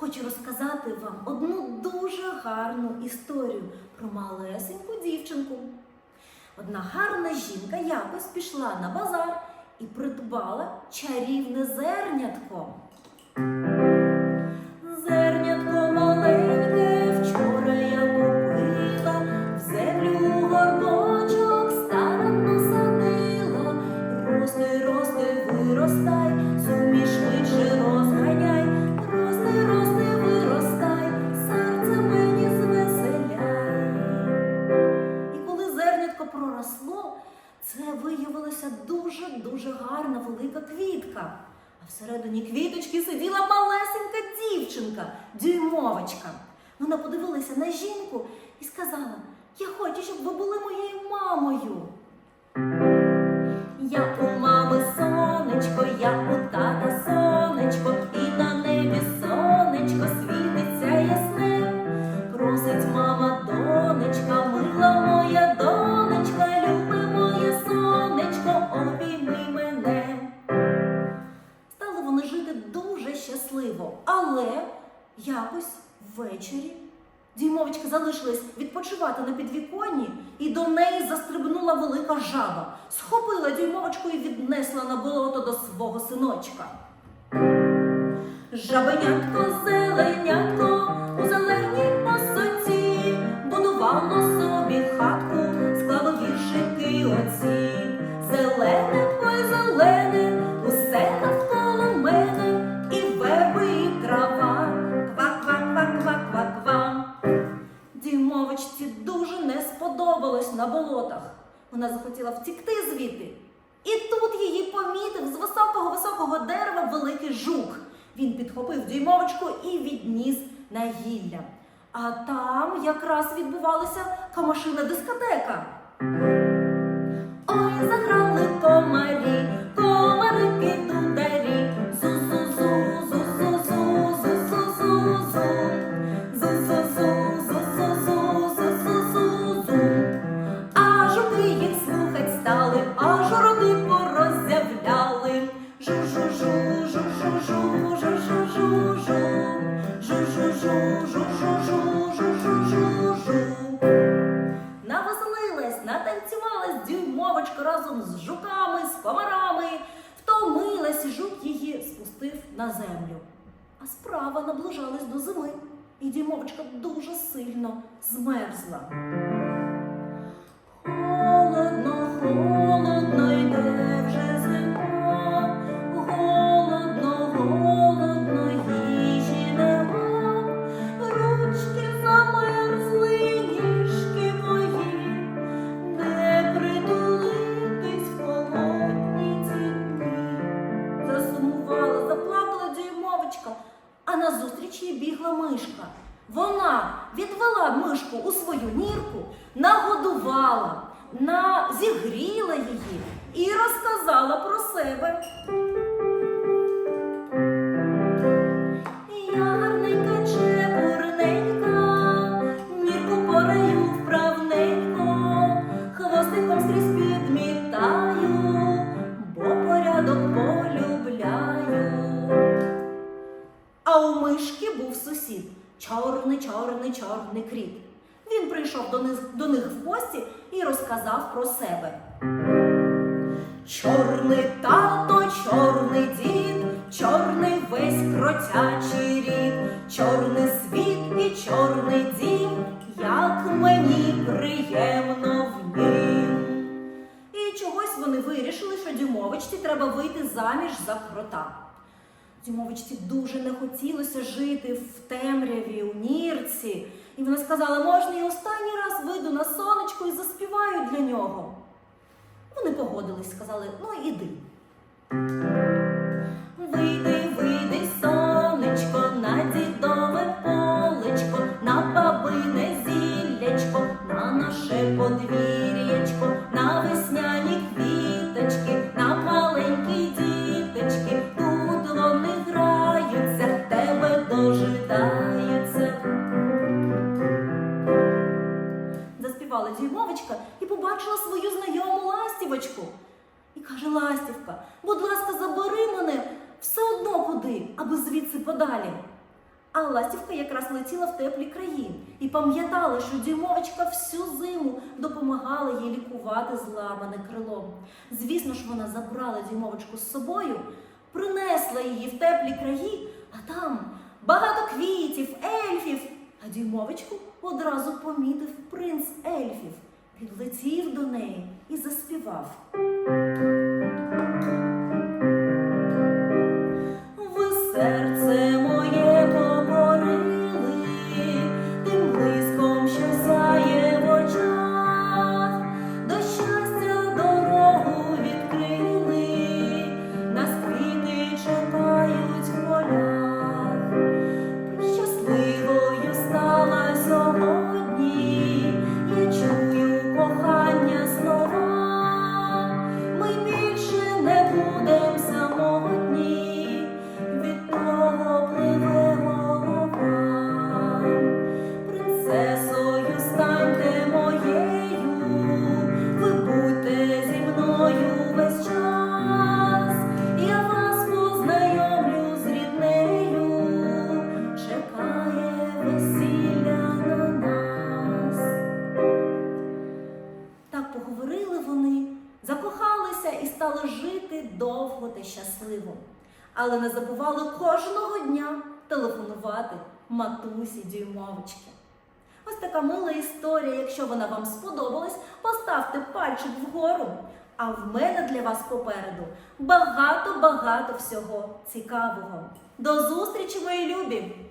хочу розказати вам одну дуже гарну історію про малесеньку дівчинку. Одна гарна жінка якось пішла на базар і придбала чарівне зернятко. Коли проросло, це виявилася дуже-дуже гарна велика квітка. А всередині квіточки сиділа малесенька дівчинка, дюймовочка. Вона подивилася на жінку і сказала: Я хочу, щоб ви були моєю мамою. Я щасливо, але якось ввечері Дімовочка залишилась відпочивати на підвіконні, і до неї застрибнула велика жаба, схопила діймовочку і віднесла на болото до свого синочка. Жабенятко, зеленятко, Вона захотіла втікти звідти. І тут її помітив з високого-високого дерева великий жук. Він підхопив дюймовочку і відніс на гілля. А там якраз відбувалася камашина дискотека. Землю. А справа наближалась до зими, і дімовочка дуже сильно змерзла. Мишку у свою нірку, нагодувала, на... зігріла її і розказала про себе. Чорний, кріт. Він прийшов до них, до них в гості і розказав про себе. Чорний тато, чорний дід, чорний весь кротячий рід, чорний світ і чорний дім, як мені приємно в нім. І чогось вони вирішили, що Дюмовичці треба вийти заміж за крота. Дюмовичці дуже не хотілося жити в темряві, у нірці. І вона сказала, можна я останній раз вийду на сонечко і заспіваю для нього. Вони погодились, сказали, ну іди. Побачила свою знайому ластівочку. І каже Ластівка, будь ласка, забери мене все одно куди, аби звідси подалі. А ластівка якраз летіла в теплі краї і пам'ятала, що дюймовочка всю зиму допомагала їй лікувати зламане крило. Звісно ж, вона забрала дюймовочку з собою, принесла її в теплі краї, а там багато квітів, ельфів. А дюймовочку одразу помітив принц ельфів, підлетів до неї і заспівав. Так поговорили вони, закохалися і стали жити довго та щасливо. Але не забували кожного дня телефонувати матусі дюймовочки. Ось така мила історія. Якщо вона вам сподобалась, поставте пальчик вгору. А в мене для вас попереду багато-багато всього цікавого. До зустрічі, мої любі!